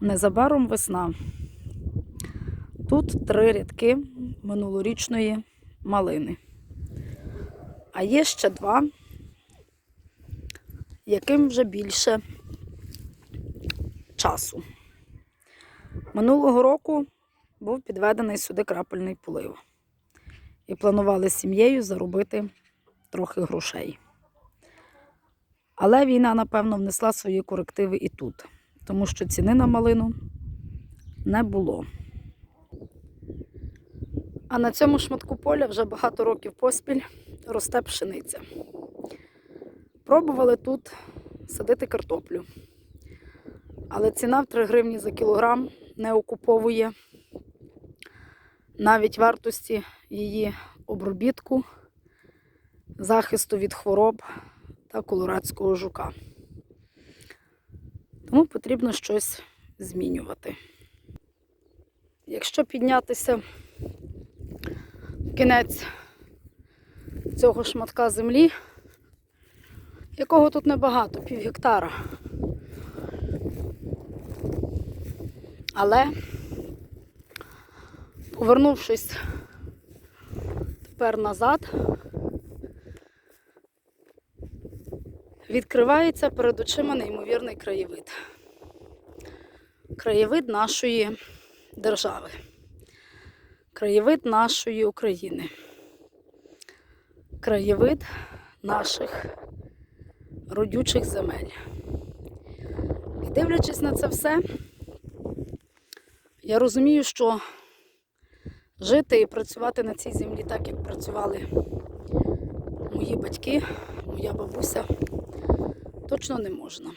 Незабаром весна. Тут три рядки минулорічної малини. А є ще два, яким вже більше часу. Минулого року був підведений сюди крапельний полив. І планували сім'єю заробити трохи грошей. Але війна, напевно, внесла свої корективи і тут, тому що ціни на малину не було. А на цьому шматку поля вже багато років поспіль росте пшениця. Пробували тут садити картоплю. Але ціна в 3 гривні за кілограм не окуповує навіть вартості її обробітку, захисту від хвороб та колорадського жука. Тому потрібно щось змінювати. Якщо піднятися в кінець цього шматка землі, якого тут небагато, пів гектара. Але, повернувшись тепер назад, відкривається перед очима неймовірний краєвид. Краєвид нашої держави, краєвид нашої України, краєвид наших родючих земель. І дивлячись на це все, я розумію, що жити і працювати на цій землі так, як працювали мої батьки, моя бабуся, точно не можна.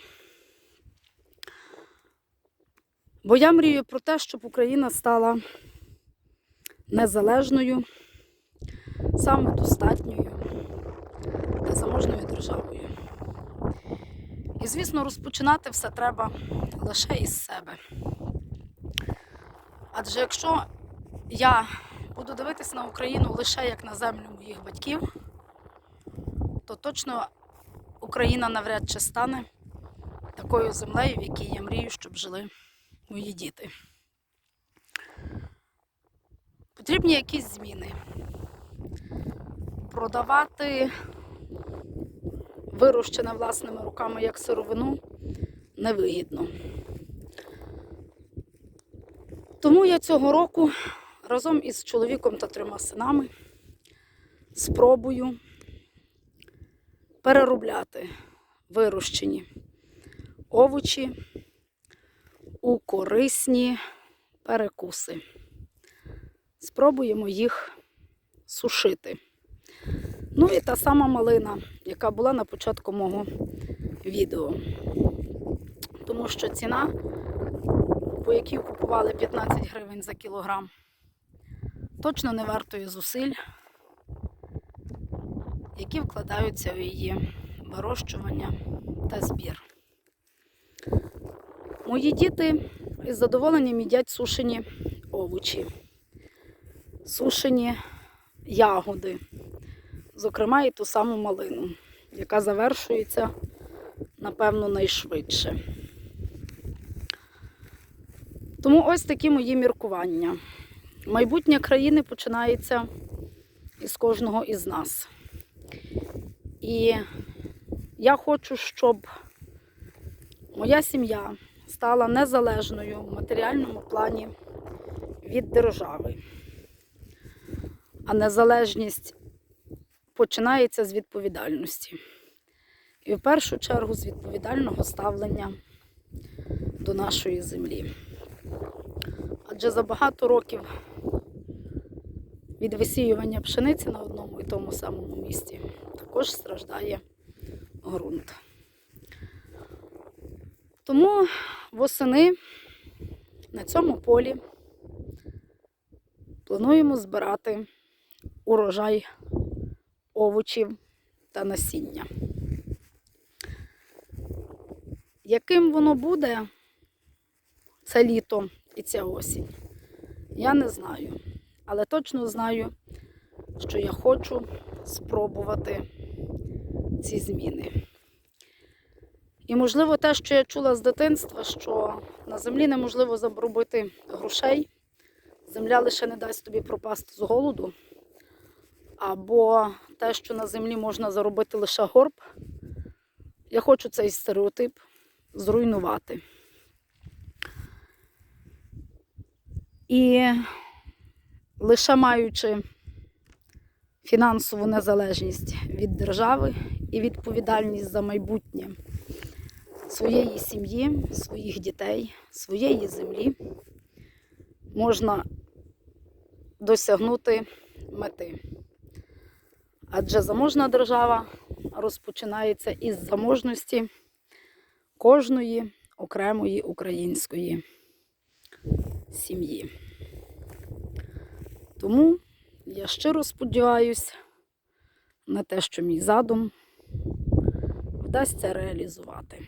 Бо я мрію про те, щоб Україна стала незалежною, самодостатньою та заможною державою. І, звісно, розпочинати все треба лише із себе. Адже якщо я буду дивитися на Україну лише як на землю моїх батьків, то точно Україна навряд чи стане такою землею, в якій я мрію, щоб жили мої діти. Потрібні якісь зміни. Продавати вирощене власними руками як сировину невигідно. Тому я цього року разом із чоловіком та трьома синами спробую переробляти вирощені овочі у корисні перекуси. Спробуємо їх сушити. Ну і та сама малина, яка була на початку мого відео. Тому що ціна, по якій купували 15 гривень за кілограм, точно не вартує зусиль, які вкладаються у її вирощування та збір. Мої діти із задоволенням їдять сушені овочі, сушені ягоди, зокрема і ту саму малину, яка завершується, напевно, найшвидше. Тому ось такі мої міркування. Майбутнє країни починається із кожного із нас. І я хочу, щоб моя сім'я стала незалежною в матеріальному плані від держави. А незалежність починається з відповідальності. І в першу чергу з відповідального ставлення до нашої землі. Адже за багато років від висіювання пшениці на одному і тому самому місці також страждає ґрунт. Тому восени на цьому полі плануємо збирати урожай овочів та насіння. Яким воно буде це літо і ця осінь, я не знаю. Але точно знаю, що я хочу спробувати ці зміни. І, можливо, те, що я чула з дитинства, що на землі неможливо заробити грошей, земля лише не дасть тобі пропасти з голоду, або те, що на землі можна заробити лише горб. Я хочу цей стереотип зруйнувати. І лише маючи фінансову незалежність від держави і відповідальність за майбутнє своєї сім'ї, своїх дітей, своєї землі, можна досягнути мети. Адже заможна держава розпочинається із заможності кожної окремої української сім'ї. Тому я щиро сподіваюся на те, що мій задум вдасться реалізувати.